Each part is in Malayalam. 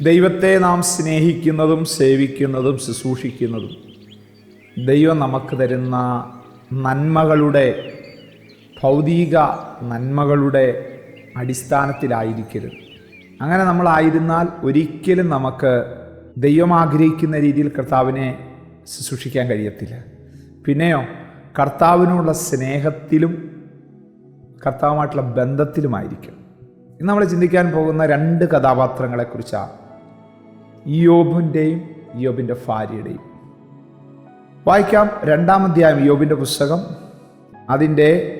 ദൈവത്തെ നാം സ്നേഹിക്കുന്നതും സേവിക്കുന്നതും ശുശ്രൂഷിക്കുന്നതും ദൈവം നമുക്ക് തരുന്ന നന്മകളുടെ ഭൗതിക നന്മകളുടെ അടിസ്ഥാനത്തിലായിരിക്കരുത്. അങ്ങനെ നമ്മളായിരുന്നാൽ ഒരിക്കലും നമുക്ക് ദൈവം ആഗ്രഹിക്കുന്ന രീതിയിൽ കർത്താവിനെ ശുശ്രൂഷിക്കാൻ കഴിയത്തില്ല. പിന്നെയോ കർത്താവിനുള്ള സ്നേഹത്തിലും കർത്താവുമായിട്ടുള്ള ബന്ധത്തിലുമായിരിക്കും ഇന്ന് നമ്മൾ ചിന്തിക്കാൻ പോകുന്ന രണ്ട് കഥാപാത്രങ്ങളെക്കുറിച്ചാണ് ഇയോബിന്റെയും യോബിന്റെ ഭാര്യയുടെയും. വായിക്കാം രണ്ടാം അധ്യായം യോബിന്റെ പുസ്തകം. അതിന്റെ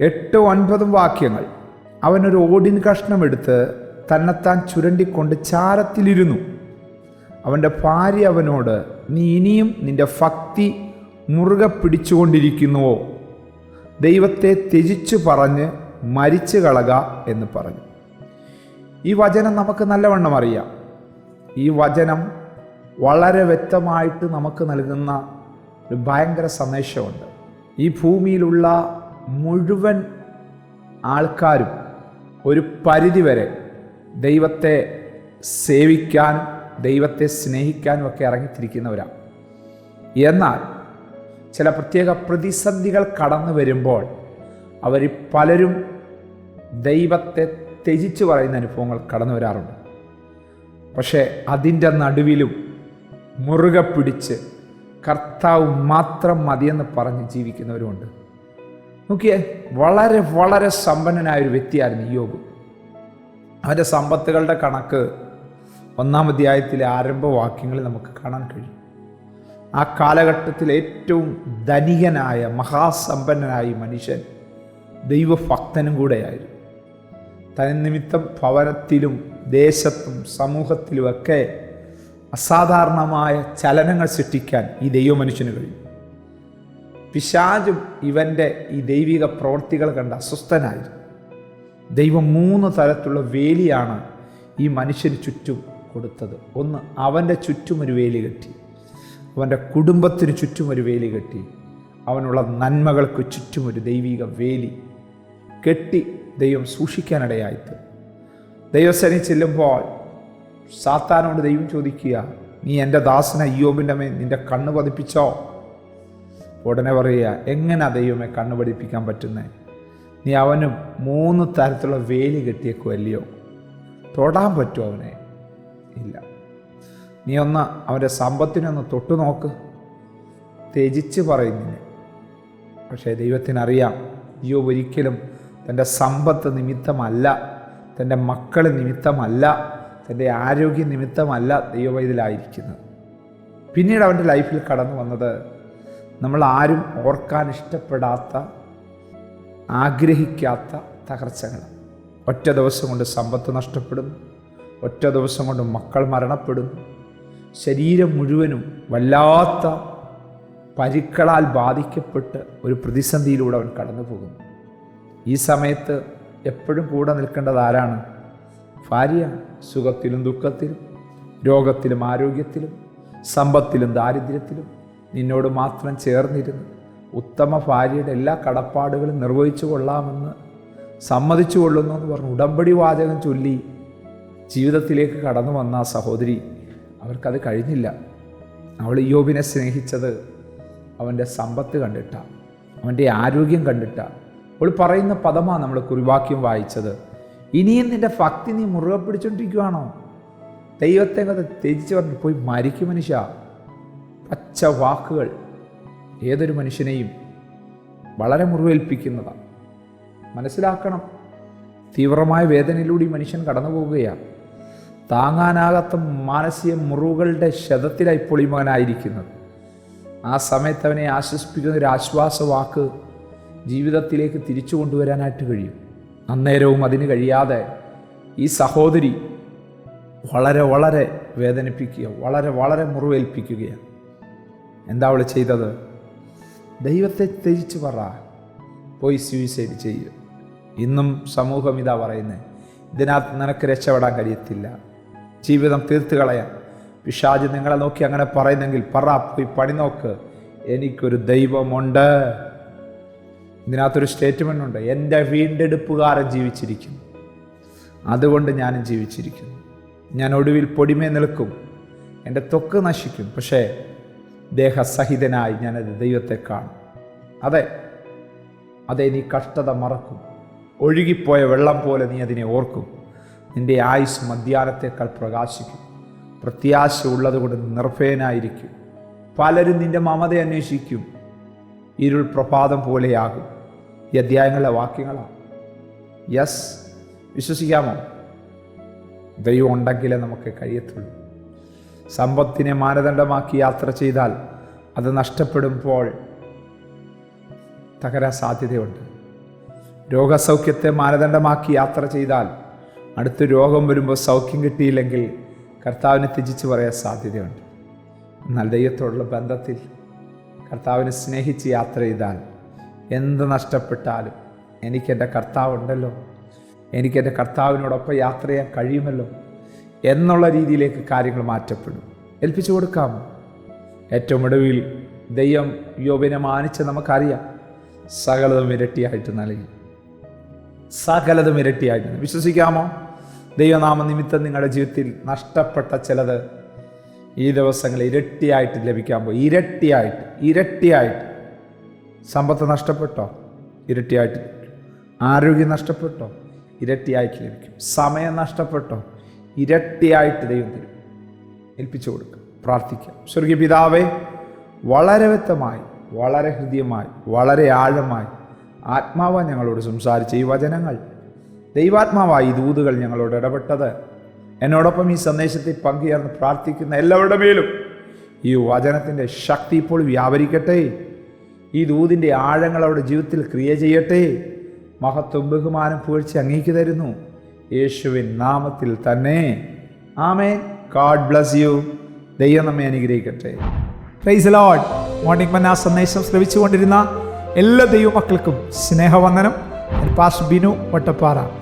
എട്ട് ഒൻപതും വാക്യങ്ങൾ. അവനൊരു ഓടിൻ കഷ്ണം എടുത്ത് തന്നെത്താൻ ചുരണ്ടിക്കൊണ്ട് ചാരത്തിലിരുന്നു. അവന്റെ ഭാര്യ അവനോട് നീ ഇനിയും നിന്റെ ഭക്തി മുറുകെ പിടിച്ചുകൊണ്ടിരിക്കുന്നുവോ? ദൈവത്തെ ത്യജിച്ചു പറഞ്ഞ് മരിച്ചു കളക എന്ന് പറഞ്ഞു. ഈ വചനം നമുക്ക് നല്ലവണ്ണം അറിയാം. ഈ വചനം വളരെ വ്യക്തമായിട്ട് നമുക്ക് നൽകുന്ന ഒരു ഭയങ്കര സന്ദേശമുണ്ട്. ഈ ഭൂമിയിലുള്ള മുഴുവൻ ആൾക്കാരും ഒരു പരിധിവരെ ദൈവത്തെ സേവിക്കാൻ ദൈവത്തെ സ്നേഹിക്കാനും ഒക്കെ ഇറങ്ങിത്തിരിക്കുന്നവരാണ് എന്നാൽ ചില പ്രത്യേക പ്രതിസന്ധികൾ കടന്നു വരുമ്പോൾ അവർ പലരും ദൈവത്തെ ത്യജിച്ചു പറയുന്ന അനുഭവങ്ങൾ കടന്നു വരാറുണ്ട്. പക്ഷേ അതിന്റെ നടുവിലും മുറുകെ പിടിച്ച് കർത്താവ് മാത്രം മതിയെന്ന് പറഞ്ഞ് ജീവിക്കുന്നവരുമുണ്ട്. നോക്കിയേ വളരെ വളരെ സമ്പന്നനായ ഒരു വ്യക്തിയായിരുന്നു യോബ്. അവന്റെ സമ്പത്തുകളുടെ കണക്ക് ഒന്നാം അധ്യായത്തിലെ ആരംഭവാക്യങ്ങളിൽ നമുക്ക് കാണാൻ കഴിയും. ആ കാലഘട്ടത്തിൽ ഏറ്റവും ധനികനായ മഹാസമ്പന്നനായ മനുഷ്യൻ ദൈവഭക്തനും കൂടെയായിരുന്നു. തന്നിമിത്തം ഭവനത്തിലും ദേശത്തും സമൂഹത്തിലുമൊക്കെ അസാധാരണമായ ചലനങ്ങൾ സൃഷ്ടിക്കാൻ ഈ ദൈവമനുഷ്യന് കഴിയും. പിശാചും ഇവന്റെ ഈ ദൈവിക പ്രവൃത്തികൾ കണ്ട് അസ്വസ്ഥനായിരുന്നു ദൈവം മൂന്ന് തരത്തിലുള്ള വേലിയാണ് ഈ മനുഷ്യന് ചുറ്റും കൊടുത്തത്. ഒന്ന് അവന്റെ ചുറ്റും ഒരു വേലി കെട്ടി. അവന്റെ കുടുംബത്തിന് ചുറ്റും ഒരു വേലി കെട്ടി. അവനുള്ള നന്മകൾക്ക് ചുറ്റും ഒരു ദൈവിക വേലി കെട്ടി. ദൈവം സൂക്ഷിക്കാനിടയായിട്ട്. ദൈവസേന ചെല്ലുമ്പോൾ സാത്താനോട് ദൈവം ചോദിക്കുക നീ എന്റെ ദാസന അയ്യോബിന്റെ മേൽ നിന്റെ കണ്ണ് പതിപ്പിച്ചോ? ഉടനെ പറയുക എങ്ങനെ ദൈവമേ കണ്ണ് പഠിപ്പിക്കാൻ പറ്റുന്നേ? നീ അവനും മൂന്ന് തരത്തിലുള്ള വേലി കെട്ടിയേക്കുമല്ലയോ തൊടാൻ പറ്റുമോ അവനെ? ഇല്ല. നീ ഒന്ന് അവന്റെ സമ്പത്തിനൊന്ന് തൊട്ടു നോക്ക്. ത്യജിച്ച് പറയുന്നില്ല. പക്ഷേ ദൈവത്തിനറിയാം അയ്യോ ഒരിക്കലും തന്റെ സമ്പത്ത് നിമിത്തമല്ല തന്റെ മക്കൾ നിമിത്തമല്ല തന്റെ ആരോഗ്യ നിമിത്തമല്ല ദൈവവൈതിലായിരിക്കുന്നത് പിന്നീട് അവന്റെ ലൈഫിൽ കടന്നു വന്നത് നമ്മൾ ആരും ഓർക്കാൻ ഇഷ്ടപ്പെടാത്ത ആഗ്രഹിക്കാത്ത തകർച്ചകൾ ഒറ്റ ദിവസം കൊണ്ട് സമ്പത്ത് നഷ്ടപ്പെടുന്നു ഒറ്റ ദിവസം കൊണ്ട് മക്കൾ മരണപ്പെടുന്നു. ശരീരം മുഴുവനും വല്ലാത്ത പരുക്കളാൽ ബാധിക്കപ്പെട്ട് ഒരു പ്രതിസന്ധിയിലൂടെ അവൻ കടന്നു പോകുന്നു. ഈ സമയത്ത് എപ്പോഴും കൂടെ നിൽക്കേണ്ടത് ആരാണ്? ഭാര്യ സുഖത്തിലും ദുഃഖത്തിലും രോഗത്തിലും ആരോഗ്യത്തിലും സമ്പത്തിലും ദാരിദ്ര്യത്തിലും നിന്നോട് മാത്രം ചേർന്നിരുന്ന് ഉത്തമ ഭാര്യയുടെ എല്ലാ കടപ്പാടുകളും നിർവഹിച്ചു കൊള്ളാമെന്ന് സമ്മതിച്ചു കൊള്ളുന്നു എന്ന് പറഞ്ഞു ഉടമ്പടി വാചകം ചൊല്ലി ജീവിതത്തിലേക്ക് കടന്നു വന്ന ആ സഹോദരി അവർക്കത് കഴിഞ്ഞില്ല. അവൾ യോബിനെ സ്നേഹിച്ചത് അവന്റെ സമ്പത്ത് കണ്ടിട്ടാണ് അവന്റെ ആരോഗ്യം കണ്ടിട്ടാണ് അവൾ പറയുന്ന പദമാണ് നമ്മൾ കുറിവാക്യം വായിച്ചത്. ഇനിയും നിന്റെ ഭക്തി നീ മുറുകെ പിടിച്ചോണ്ടിരിക്കുവാണോ? ദൈവത്തെ കഥ ത്യജിച്ച് പറഞ്ഞു പോയി മരിക്കും മനുഷ്യ. പച്ച വാക്കുകൾ ഏതൊരു മനുഷ്യനെയും വളരെ മുറിവേൽപ്പിക്കുന്നതാണ് മനസ്സിലാക്കണം തീവ്രമായ വേദനയിലൂടെ മനുഷ്യൻ കടന്നു പോവുകയാണ് താങ്ങാനാകാത്ത മാനസിക മുറിവുകളുടെ ശതത്തിലാണ് ഇപ്പോൾ ഈ മകനായിരിക്കുന്നത്. ആ സമയത്ത് അവനെ ആശ്വസിപ്പിക്കുന്ന ഒരു ആശ്വാസ വാക്ക് ജീവിതത്തിലേക്ക് തിരിച്ചു കൊണ്ടുവരാനായിട്ട് കഴിയും. അന്നേരവും അതിന് കഴിയാതെ ഈ സഹോദരി വളരെ വളരെ വേദനിപ്പിക്കുക വളരെ വളരെ മുറിവേൽപ്പിക്കുകയാണ്. എന്താ അവൾ ചെയ്തത്? ദൈവത്തെ ത്യജിച്ച് പറ പോയി സ്യൂസൈഡ് ചെയ്യും. ഇന്നും സമൂഹം ഇതാ പറയുന്നത് ഇതിനകത്ത് നിനക്ക് രക്ഷപ്പെടാൻ കഴിയത്തില്ല. ജീവിതം തീർത്ത് കളയാം. പിശാജ് നിങ്ങളെ നോക്കി അങ്ങനെ പറയുന്നെങ്കിൽ പറ പോയി പണി നോക്ക്. എനിക്കൊരു ദൈവമുണ്ട്. ഇതിനകത്തൊരു സ്റ്റേറ്റ്മെന്റ് ഉണ്ട്. എന്റെ വീണ്ടെടുപ്പുകാരൻ ജീവിച്ചിരിക്കുന്നു. അതുകൊണ്ട് ഞാനും ജീവിച്ചിരിക്കുന്നു. ഞാൻ ഒടുവിൽ പൊടിമേ നിൽക്കും. എന്റെ തൊക്ക് നശിക്കും. പക്ഷേ ദേഹസഹിതനായി ഞാനത് ദൈവത്തെ കാണും. അതെ അതെ നീ കഷ്ടത മറക്കും. ഒഴുകിപ്പോയ വെള്ളം പോലെ നീ അതിനെ ഓർക്കും. നിന്റെ ആയുസ് മധ്യാനത്തേക്കാൾ പ്രകാശിക്കും. പ്രത്യാശ ഉള്ളതുകൊണ്ട് നിർഭയനായിരിക്കും. പലരും നിന്റെ മമത അന്വേഷിക്കും. ഇരുൾ പ്രഭാതം പോലെയാകും. ഈ അധ്യായങ്ങളിലെ വാക്യങ്ങളാണ് യെസ് വിശ്വസിക്കാമോ? ദൈവം ഉണ്ടെങ്കിലേ നമുക്ക് കഴിയത്തുള്ളൂ. സമ്പത്തിനെ മാനദണ്ഡമാക്കി യാത്ര ചെയ്താൽ അത് നഷ്ടപ്പെടുമ്പോൾ തകരാൻ സാധ്യതയുണ്ട്. രോഗസൗഖ്യത്തെ മാനദണ്ഡമാക്കി യാത്ര ചെയ്താൽ അടുത്ത് രോഗം വരുമ്പോൾ സൗഖ്യം കിട്ടിയില്ലെങ്കിൽ കർത്താവിനെ ത്യജിച്ച് പറയാൻ സാധ്യതയുണ്ട്. എന്നാൽ ദൈവത്തോടുള്ള ബന്ധത്തിൽ കർത്താവിനെ സ്നേഹിച്ച് യാത്ര ചെയ്താൽ എന്ത് നഷ്ടപ്പെട്ടാലും എനിക്കെന്റെ കർത്താവുണ്ടല്ലോ. എനിക്കെന്റെ കർത്താവിനോടൊപ്പം യാത്ര ചെയ്യാൻ കഴിയുമല്ലോ എന്നുള്ള രീതിയിലേക്ക് കാര്യങ്ങൾ മാറ്റപ്പെടും. ഏൽപ്പിച്ചു കൊടുക്കാം. ഏറ്റവും ഒടുവിൽ ദൈവം യോബിനെ മാനിച്ച് നമുക്കറിയാം. സകലതും ഇരട്ടിയായിട്ട് നൽകി. സകലതും ഇരട്ടിയായിട്ട് വിശ്വസിക്കാമോ? ദൈവനാമ നിമിത്തം നിങ്ങളുടെ ജീവിതത്തിൽ നഷ്ടപ്പെട്ട ചിലത് ഈ ദിവസങ്ങൾ ഇരട്ടിയായിട്ട് ലഭിക്കാൻ പോയി. ഇരട്ടിയായിട്ട് ഇരട്ടിയായിട്ട്. സമ്പത്ത് നഷ്ടപ്പെട്ടോ? ഇരട്ടിയായിട്ട് ആരോഗ്യം നഷ്ടപ്പെട്ടോ? ഇരട്ടിയായിട്ട് ലഭിക്കും. സമയം നഷ്ടപ്പെട്ടോ? ഇരട്ടിയായിട്ട് ദൈവം തരും. ഏൽപ്പിച്ചു കൊടുക്കുക. പ്രാർത്ഥിക്കാം. സ്വർഗീയ പിതാവേ വളരെ വ്യക്തമായി വളരെ ഹൃദ്യമായി വളരെ ആഴമായി ആത്മാവ് ഞങ്ങളോട് സംസാരിച്ച ഈ വചനങ്ങൾ ദൈവാത്മാവായി ദൂതുകൾ ഞങ്ങളോട് ഇടപെട്ടത് എന്നോടൊപ്പം ഈ സന്ദേശത്തിൽ പങ്കുചേർന്ന് പ്രാർത്ഥിക്കുന്ന എല്ലാവരുടെ മേലും ഈ വചനത്തിന്റെ ശക്തി ഇപ്പോൾ വ്യാപരിക്കട്ടെ. ഈ ദൂതിന്റെ ആഴങ്ങൾ അവരുടെ ജീവിതത്തിൽ ക്രിയ ചെയ്യട്ടെ. മഹത്വം ബഹുമാനം പുകഴ്ച അങ്ങേക്ക് തരുന്നു. യേശുവിൻ നാമത്തിൽ തന്നെ. ആമേ ഗാഡ് ബ്ലസ് യു ദൈവം നമ്മെ അനുഗ്രഹിക്കട്ടെ. പ്രൈസ് ലോഡ് മോർണിംഗ് മന്ന സന്ദേശം ശ്രമിച്ചുകൊണ്ടിരുന്ന എല്ലാ ദൈവമക്കൾക്കും സ്നേഹവന്ദനം. പാസ് ബിനു വട്ടപ്പാറ.